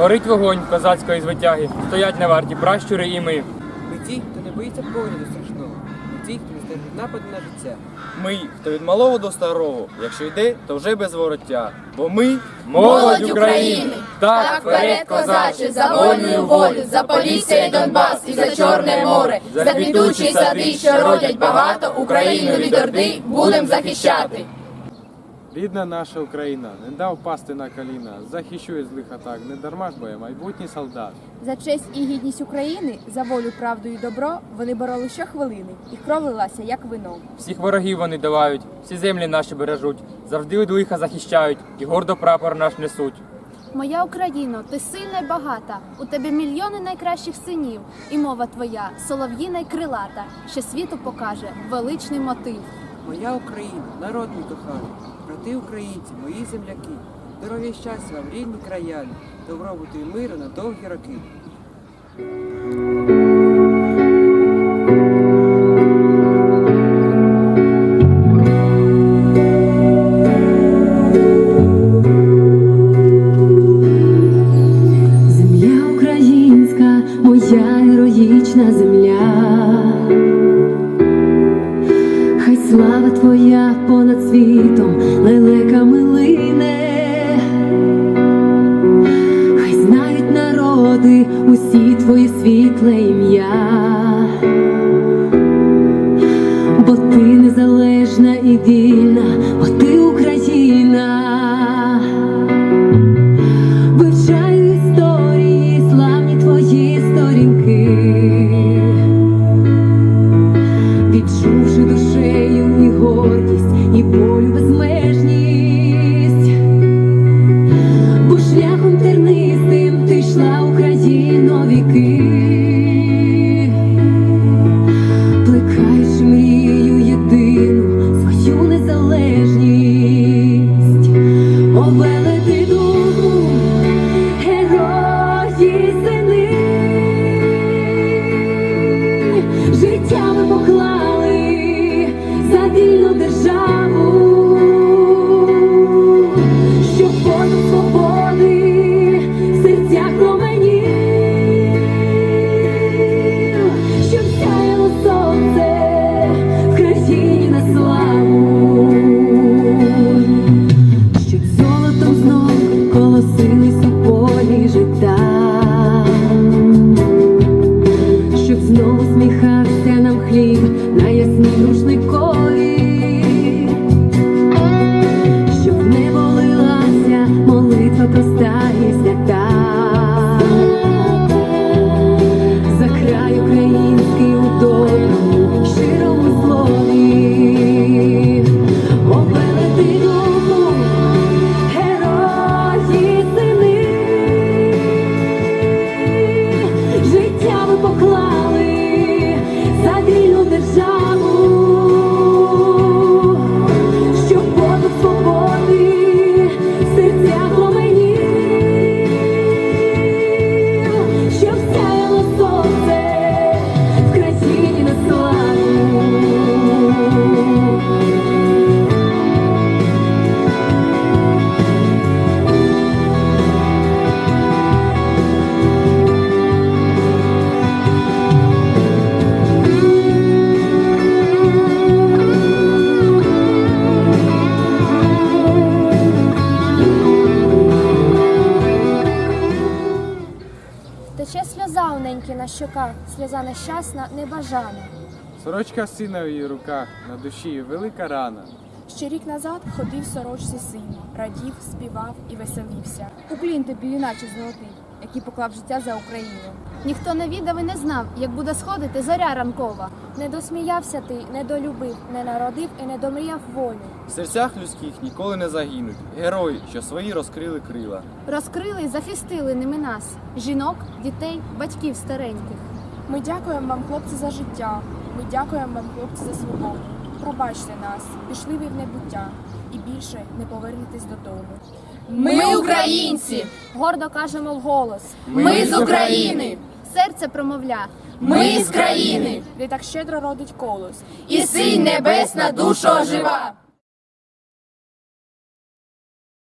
Горить вогонь козацької звитяги, стоять на варті пращури і ми. Ми ті, хто не боїться погляду страшного. Ми ті, хто не стерпить нападу на життя. Ми, хто від малого до старого, якщо йде, то вже без вороття. Бо ми Молодь України! Так, Так вперед, козаче, за вольну волю, за Полісся і Донбас, і за Чорне море, за квітучі сади, що родять багато, Україну від Орди будем захищати. Рідна наша Україна, не дав пасти на коліна, захищує злих атак, не дарма ж боє майбутній солдат. За честь і гідність України, за волю, правду і добро вони бороли щохвилини, і кров лилася, як вино. Всіх ворогів вони долають, всі землі наші бережуть, завжди від лиха захищають і гордо прапор наш несуть. Моя Україно, ти сильна й багата. У тебе мільйони найкращих синів, і мова твоя солов'їна й крилата, що світу покаже величний мотив. Моя Україна, народ мій коханий, брати українці, мої земляки, здоров'я щастя вам, рідні краяни, добробуту і миру на довгі роки. Слава твоя понад світом лелека милине, Хай знають народи усі твої світле ім'я. Бо ти незалежна і вільна, бо ти Україна. Український у доброму, Тече сльоза у неньки на щоках, сльоза нещасна, небажана. Сорочка сина в її руках, на душі велика рана. Ще рік назад ходив сорочці син, радів, співав і веселився. Уклін тобі, юначе золотий, який поклав життя за Україну. Ніхто не віддав і не знав, як буде сходити зоря ранкова. Не досміявся ти, не долюбив, не народив і не домріяв волю. в серцях людських ніколи не загинуть. Герої, що свої розкрили крила. Розкрили й захистили ними нас, жінок, дітей, батьків стареньких. Ми дякуємо вам, хлопці, за життя. Ми дякуємо вам, хлопці, за свободу. Пробачте нас, пішли ви в небуття, і більше не повернетесь додому. Ми українці, Гордо кажемо вголос. ми з України, Серце промовля. ми з країни, де так щедро родить колос. і синь небесна душа жива.